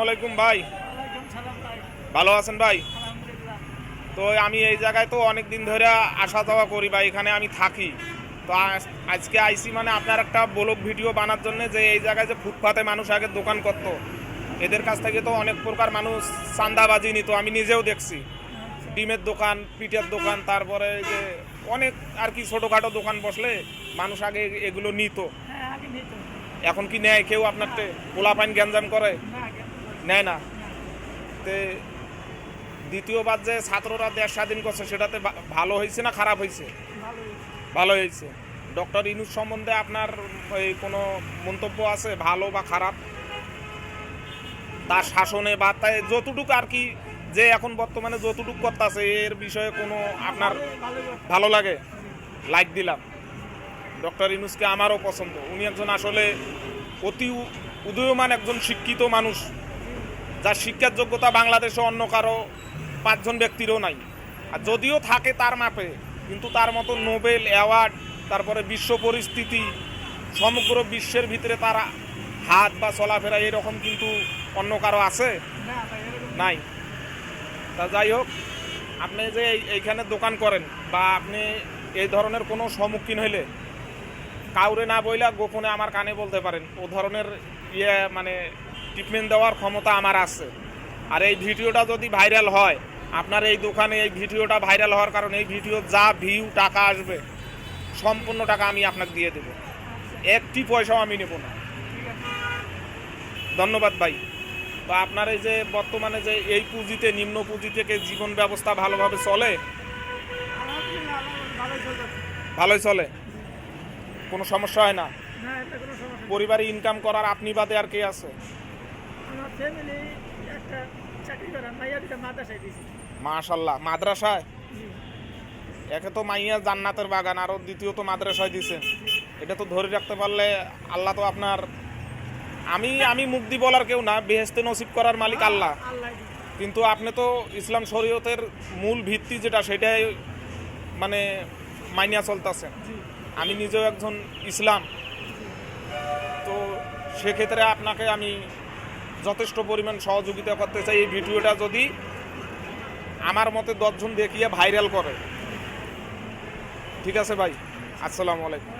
আলাইকুম ভাই। ভালো আছেন ভাই? তো আমি এই জায়গায় তো অনেক দিন ধরে আসা যাওয়া করি বা এখানে আমি থাকি। তো আজ- আজকে আইসি মানে আপনার একটা ব্লগ ভিডিও বানার জন্য যে এই জায়গায় যে ফুটপাতে মানুষ আগে দোকান করত। এদের কাছ থেকে তো অনেক প্রকার মানুষ চান্দাবাজি নিত আমি নিজেও দেখছি। ডিমের দোকান পিঠের দোকান তারপরে যে অনেক আর কি ছোটোখাটো দোকান বসলে মানুষ আগে এগুলো নিত। হ্যাঁ এখন কি নেয় কেউ আপনার পোলা পাইন গ্যাঞ্জাম করে? নেয় না। তে দ্বিতীয়বার যে ছাত্ররা দেশ স্বাধীন করছে সেটাতে ভালো হয়েছে না খারাপ হয়েছে? ভালো হয়েছে। ডক্টর ইনুস সম্বন্ধে আপনার এই কোনো মন্তব্য আছে ভালো বা খারাপ? তার শাসনে বা তাই যতটুকু আর কি যে এখন বর্তমানে যতটুকু করতেছে এর বিষয়ে কোনো আপনার ভালো লাগে? লাইক দিলাম। ডক্টর ইনুসকে আমারও পছন্দ। উনি একজন আসলে অতি উদীয়মান একজন শিক্ষিত মানুষ। যার শিক্ষার যোগ্যতা বাংলাদেশে অন্য কারও পাঁচজন ব্যক্তিরও নাই। আর যদিও থাকে তার মাপে, কিন্তু তার মতো নোবেল, অ্যাওয়ার্ড, তারপরে বিশ্ব পরিস্থিতি, সমগ্র বিশ্বের ভিতরে তার হাত বা চলাফেরা এরকম কিন্তু অন্য কারও আছে? নাই। তা যাই হোক, আপনি যে এইখানে দোকান করেন বা আপনি এই ধরনের কোনো সম্মুখীন হইলে, কাউরে না বইলা গোপনে আমার কানে বলতে পারেন। ও ধরনের ইয়ে মানে ট্রিটমেন্ট দেওয়ার ক্ষমতা আমার আছে। আর এই ভিডিওটা যদি ভাইরাল হয় আপনার এই দোকানে এই ভিডিওটা ভাইরাল হওয়ার কারণে এই ভিডিও যা ভিউ টাকা আসবে সম্পূর্ণ টাকা আমি আপনাকে দিয়ে দেবো। একটি পয়সাও আমি নেব না। ধন্যবাদ ভাই। তো আপনার এই যে বর্তমানে যে এই পুঁজিতে নিম্ন পুঁজি থেকে জীবন ব্যবস্থা ভালোভাবে চলে? ভালোই চলে। কোনো সমস্যা হয় না? পরিবারে ইনকাম করার আপনি বাদে আর কে আছে? আমার ফ্যামিলি একটা চাকরি করে মাইয়া দুটা মাদ্রাসায় দিয়েছি। মাশাল্লাহ মাদ্রাসায়? একে তো মাইয়া জান্নাতের বাগান আরও দ্বিতীয়ত মাদ্রাসায় দিছেন এটা তো ধরে রাখতে পারলে আল্লাহ তো আপনার আমি আমি মুক্তি বলার কেউ না বেহেস্তে নসিব করার মালিক আল্লাহ আল্লাহ। কিন্তু আপনি তো ইসলাম শরীয়তের মূল ভিত্তি যেটা সেটাই মানে মাইনিয়া চলতেছেন আমি নিজেও একজন ইসলাম। তো সেক্ষেত্রে আপনাকে আমি যথেষ্ট পরিমাণ সহযোগিতা করতে চাই। এই ভিডিওটা যদি আমার মতে দশজন দেখিয়ে ভাইরাল করে। ঠিক আছে ভাই? আসসালামু আলাইকুম।